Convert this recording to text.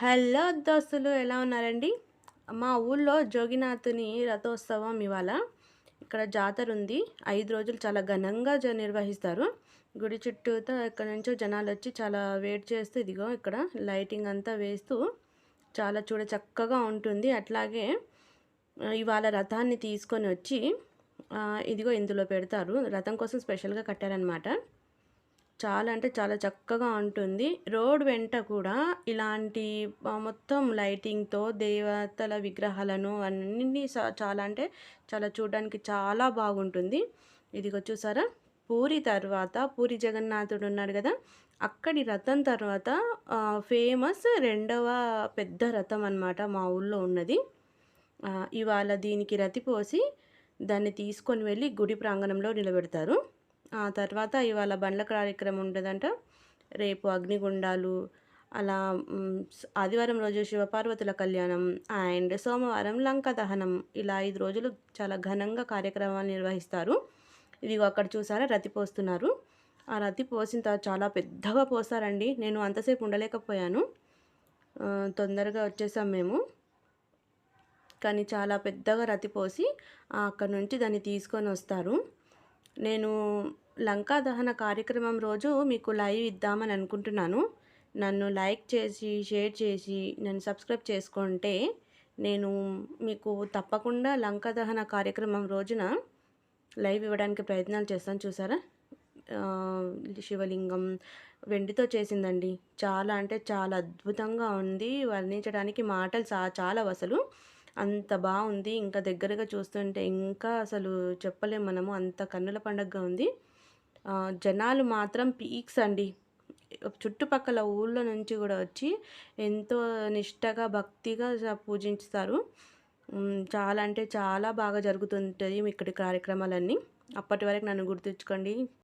Hello దోస్తులు ఎలా ఉన్నారండి? మా ఊళ్ళో జోగినాథుని రథోత్సవం ఇవాళ. ఇక్కడ జాతర ఉంది. ఐదు రోజులు చాలా ఘనంగా జ నిర్వహిస్తారు. గుడి చుట్టూతో ఇక్కడ నుంచో జనాలు వచ్చి చాలా వెయిట్ చేస్తూ ఇదిగో ఇక్కడ లైటింగ్ అంతా వేస్తూ చాలా చూడ చక్కగా ఉంటుంది. అట్లాగే ఇవాళ రథాన్ని తీసుకొని వచ్చి ఇదిగో ఇందులో పెడతారు. రథం కోసం స్పెషల్గా కట్టారనమాట చాలా అంటే చాలా చక్కగా ఉంటుంది. రోడ్ వెంట కూడా ఇలాంటి మొత్తం లైటింగ్తో దేవతల విగ్రహాలను అన్నీ చాలా అంటే చాలా చూడడానికి చాలా బాగుంటుంది. ఇదిగో చూసారా? పూరి తర్వాత పూరి జగన్నాథుడు ఉన్నాడు కదా? అక్కడి రథం తర్వాత ఫేమస్ రెండవ పెద్ద రథం అనమాట మా ఊళ్ళో ఉన్నది. ఇవాళ దీనికి రతి పోసి దాన్ని తీసుకొని వెళ్ళి గుడి ప్రాంగణంలో నిలబెడతారు. ఆ తర్వాత ఇవాళ బండ్ల కార్యక్రమం ఉంటుందంట రేపు అగ్నిగుండాలు అలా ఆదివారం రోజు శివపార్వతుల కళ్యాణం అండ్ సోమవారం లంక దహనం. ఇలా ఐదు రోజులు చాలా ఘనంగా కార్యక్రమాలు నిర్వహిస్తారు. ఇదిగో అక్కడ చూసారా రతి పోస్తున్నారు. ఆ రతి పోసిన తర్వాత చాలా పెద్దగా పోస్తారండి. నేను అంతసేపు ఉండలేకపోయాను. తొందరగా వచ్చేసాం మేము. కానీ చాలా పెద్దగా రతి పోసి అక్కడ నుంచి దాన్ని తీసుకొని వస్తారు. నేను లంకా దహన కార్యక్రమం రోజు మీకు లైవ్ ఇద్దామని అనుకుంటున్నాను. నన్ను లైక్ చేసి షేర్ చేసి నన్ను సబ్స్క్రైబ్ చేసుకుంటే నేను మీకు తప్పకుండా లంకా దహన కార్యక్రమం రోజున లైవ్ ఇవ్వడానికి ప్రయత్నాలు చేస్తాను. చూసారా? శివలింగం వెండితో చేసిందండి. చాలా అంటే చాలా అద్భుతంగా ఉంది. వర్ణించడానికి మాటలు చాలా అసలు. అంత బాగుంది. ఇంకా దగ్గరగా చూస్తుంటే ఇంకా అసలు చెప్పలేము మనము. అంత కన్నుల పండగగా ఉంది. జనాలు మాత్రం పీక్స్ అండి. చుట్టుపక్కల ఊళ్ళో నుంచి కూడా వచ్చి ఎంతో నిష్టగా భక్తిగా పూజించుతారు. చాలా అంటే చాలా బాగా జరుగుతుంటాయి ఇక్కడి కార్యక్రమాలన్నీ. అప్పటి వరకు నన్ను గుర్తుంచుకోండి.